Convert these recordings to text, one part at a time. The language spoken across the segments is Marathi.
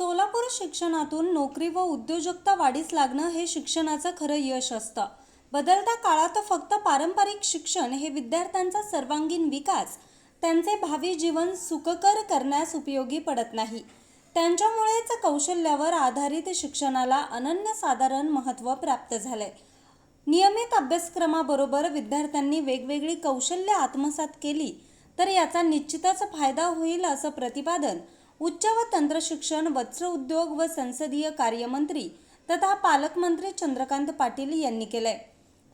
सोलापूर शिक्षणातून नोकरी व उद्योजकता वाढीस लागणं हे शिक्षणाचं खरं यश असतं. बदलत्या काळात फक्त पारंपरिक शिक्षण हे विद्यार्थ्यांचा सर्वांगीण विकास त्यांचे भावी जीवन सुखकर करण्यास उपयोगी पडत नाही. त्यांच्यामुळेच कौशल्यावर आधारित शिक्षणाला अनन्यसाधारण महत्त्व प्राप्त झाले नियमित अभ्यासक्रमाबरोबर विद्यार्थ्यांनी वेगवेगळी कौशल्य आत्मसात केली तर याचा निश्चितच फायदा होईल असं प्रतिपादन उच्च व तंत्रशिक्षण वस्त्र उद्योग व संसदीय कार्यमंत्री तथा पालकमंत्री चंद्रकांत पाटील यांनी केलंय.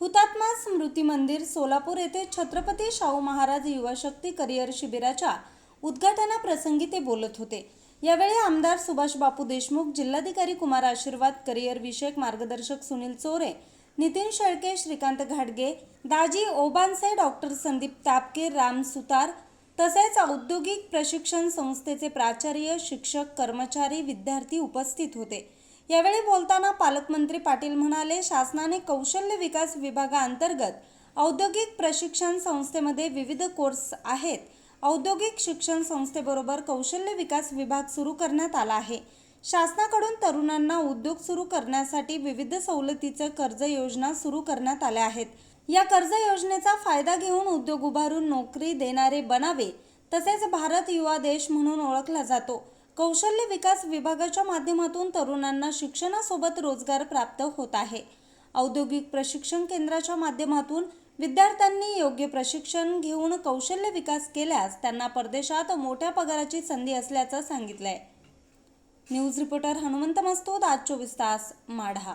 हुतात्मा स्मृती मंदिर सोलापूर येथे छत्रपती शाहू महाराज युवा शक्ती करिअर शिबिराच्या उद्घाटनाप्रसंगी ते बोलत होते. यावेळी आमदार सुभाष बापू देशमुख जिल्हाधिकारी कुमार आशीर्वाद करिअर विषयक मार्गदर्शक सुनील चोरे नितीन शेळके श्रीकांत घाडगे दाजी ओबानसे डॉक्टर संदीप तापके राम सुतार तसेच औद्योगिक प्रशिक्षण संस्थेचे प्राचार्य शिक्षक कर्मचारी विद्यार्थी उपस्थित होते. यावेळी बोलताना पालकमंत्री पाटील म्हणाले शासनाने कौशल्य विकास विभागाअंतर्गत औद्योगिक प्रशिक्षण संस्थेमध्ये विविध कोर्स आहेत. औद्योगिक शिक्षण संस्थेबरोबर कौशल्य विकास विभाग सुरू करण्यात आला आहे. शासनाकडून तरुणांना उद्योग सुरू करण्यासाठी विविध सवलतीचं कर्ज योजना सुरू करण्यात आल्या आहेत. या कर्ज योजनेचा फायदा घेऊन उद्योग उभारून नोकरी देणारे बनावे तसेच भारत युवा देश म्हणून ओळखला जातो. कौशल्य विकास विभागाच्या माध्यमातून तरुणांना शिक्षणासोबत रोजगार प्राप्त होत आहे. औद्योगिक प्रशिक्षण केंद्राच्या माध्यमातून विद्यार्थ्यांनी योग्य प्रशिक्षण घेऊन कौशल्य विकास केल्यास त्यांना परदेशात मोठ्या पगाराची संधी असल्याचं सांगितलंय. न्यूज रिपोर्टर हनुमंत मस्तूद आज चोवीस तास माढा.